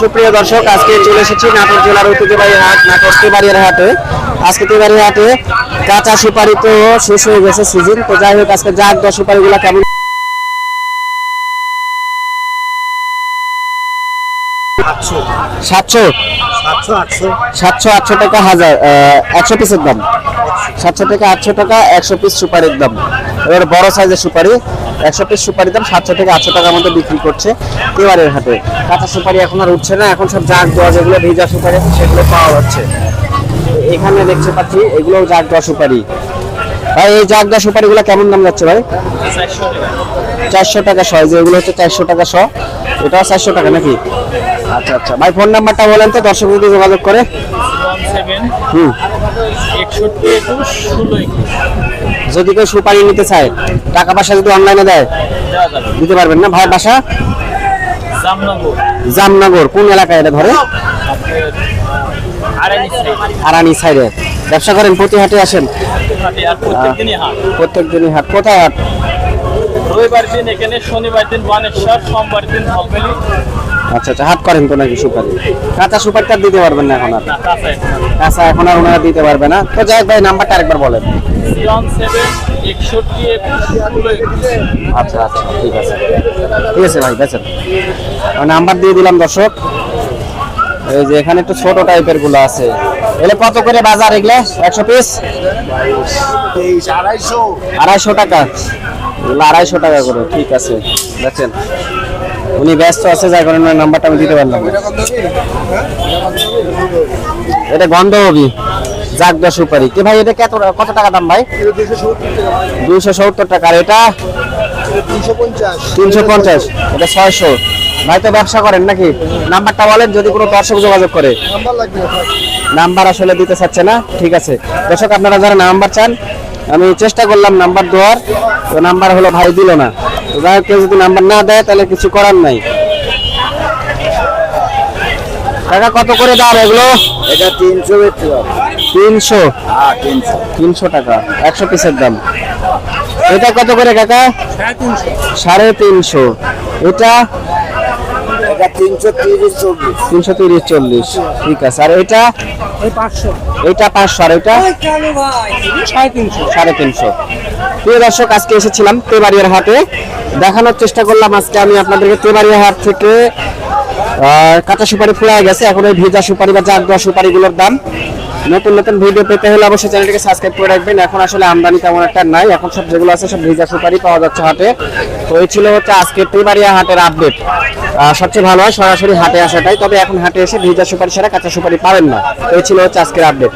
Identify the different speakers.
Speaker 1: সুপ্রিয় দর্শক আজকে চলে এসেছি নাটোর জেলার ঐতিহ্যবাহী হাট নাটোর তেবাড়িয়ার হাটে। আজকে তেবাড়িয়া হাটে কাঁচা সুপারি তো শেষ হয়ে গেছে সিজন তো যাই হোক আজকে জাগ দশ সুপারিগুলো কেমন? সাতশো।
Speaker 2: সাতশো? আটশো।
Speaker 1: সাতশো আটশো টাকা হাজার একশো পিসের দাম। সাতশো টাকা আটশো টাকা একশো পিস সুপারির দাম। এবার বড় সাইজের সুপারি। একশো পিস সুপারির দাম সাতশো থেকে আটশো টাকার মধ্যে বিক্রি করছে এবারের হাটে। কাঁচা সুপারি এখন আর উঠছে না এখন সব জাগ দেওয়া যেগুলো ভেজা সুপারি আছে সেগুলো পাওয়া যাচ্ছে। এখানে দেখতে পাচ্ছি এগুলো জাগ দেওয়া সুপারি। ভাই এই জাগ দেওয়া সুপারিগুলো কেমন দাম যাচ্ছে ভাই? চারশো টাকা শ যে এগুলো হচ্ছে চারশো টাকা শ। এটাও চারশো টাকা নাকি? আচ্ছা আচ্ছা। ভাই ফোন নাম্বারটা বলেন তো দর্শক যদি যোগাযোগ করে। হুম।
Speaker 3: একষট্টি একুশ ষোলো একুশ।
Speaker 1: যদি কেউ সুপারি নিতে চায় টাকা পয়সা যদি অনলাইনে দেয় দিতে পারবেন না? ভাই বাসা?
Speaker 3: জামনগর।
Speaker 1: কোন এলাকায় এটা ধরে আরানি সাইডে। ব্যবসা করেন প্রতি হাটে। আসেন
Speaker 3: প্রত্যেক দিনই হাট।
Speaker 1: কোথায় হাট?
Speaker 3: রবিবার দিন এখানে শনিবার দিন বানেশ্বর সোমবার দিন
Speaker 1: আচ্ছা আচ্ছা হাট করেন তো নাকি সুপারি? কাঁচা সুপারিটা দিতে পারবেন না এখন আর কাঁচা এখন আর ওনারা দিতে পারবে না। তো যাই ভাই, নাম্বারটা আরেকবার বলেন। আচ্ছা আচ্ছা ঠিক আছে। ঠিক আছে ভাই, বেচেন। নাম্বার দিয়ে দিলাম দর্শক। এই যে এখানে একটু ছোট টাইপেরগুলো আছে। এলে কত করে বাজার এগুলো? একশো পিস
Speaker 2: আড়াইশো।
Speaker 1: টাকা। এগুলো আড়াইশো টাকা করে, ঠিক আছে। দেখছেন উনি ব্যস্ত আছে যার কারণে নাম্বারটা আমি দিতে পারলাম না। এটা গন্ধ হবি জাগ দশ সুপারি। কি ভাই এটা কত কত টাকা দাম ভাই? দুইশো সত্তর টাকা। আর এটা?
Speaker 2: তিনশো পঞ্চাশ।
Speaker 1: এটা ছয়শো। ভাই তো ব্যবসা করেন নাকি? নাম্বারটা বলেন যদি কোনো দর্শক যোগাযোগ করে।
Speaker 2: নাম্বার লাগবে না
Speaker 1: নাম্বার আসলে দিতে চাচ্ছে না ঠিক আছে। দর্শক আপনারা যারা নাম্বার চান আমি চেষ্টা করলাম নাম্বার দেওয়ার। তো নাম্বার হলো ভাই দিল না। যাই কেউ যদি নাম্বার না দেয় তাহলে কিছু করার নাই। টাকা কত করে দাম এগুলো?
Speaker 2: এটা তিনশো হ্যাঁ তিনশো।
Speaker 1: তিনশো টাকা একশো পিসের দাম। এটা কত করে কাকা? সাড়ে তিনশো। এটা
Speaker 2: এটা তিনশো তিরিশ
Speaker 1: তিনশো তিরিশ চল্লিশ। ঠিক আছে। আর এটা? এটা পাঁচশো। আর এটা? সাড়ে তিনশো। প্রিয় দর্শক আজকে এসেছিলাম তেবাড়িয়ার হাটে। দেখানোর চেষ্টা করলাম আজকে আমি আপনাদেরকে তেবাড়িয়া হাট থেকে আহ, কাঁচা সুপারি ফুরায় গেছে। এখন ওই ভেজা সুপারি বা জাগ দেওয়া সুপারিগুলোর দাম। নতুন নতুন ভিডিও পেতে হলে অবশ্যই চ্যানেলটিকে সাবস্ক্রাইব করে রাখবেন। এখন আসলে আমদানি তেমন একটা নাই। এখন সব যেগুলো আছে সব ভিজা সুপারি পাওয়া যাচ্ছে হাটে। তো এই ছিল হচ্ছে আজকে ত্রিবাড়িয়া হাটের আপডেট সবচেয়ে ভালো হয় সরাসরি হাটে আসাটাই। তবে এখন হাটে এসে ভিজা সুপারি ছাড়া কাঁচা সুপারি পাবেন না। তো এই ছিল হচ্ছে আজকের আপডেট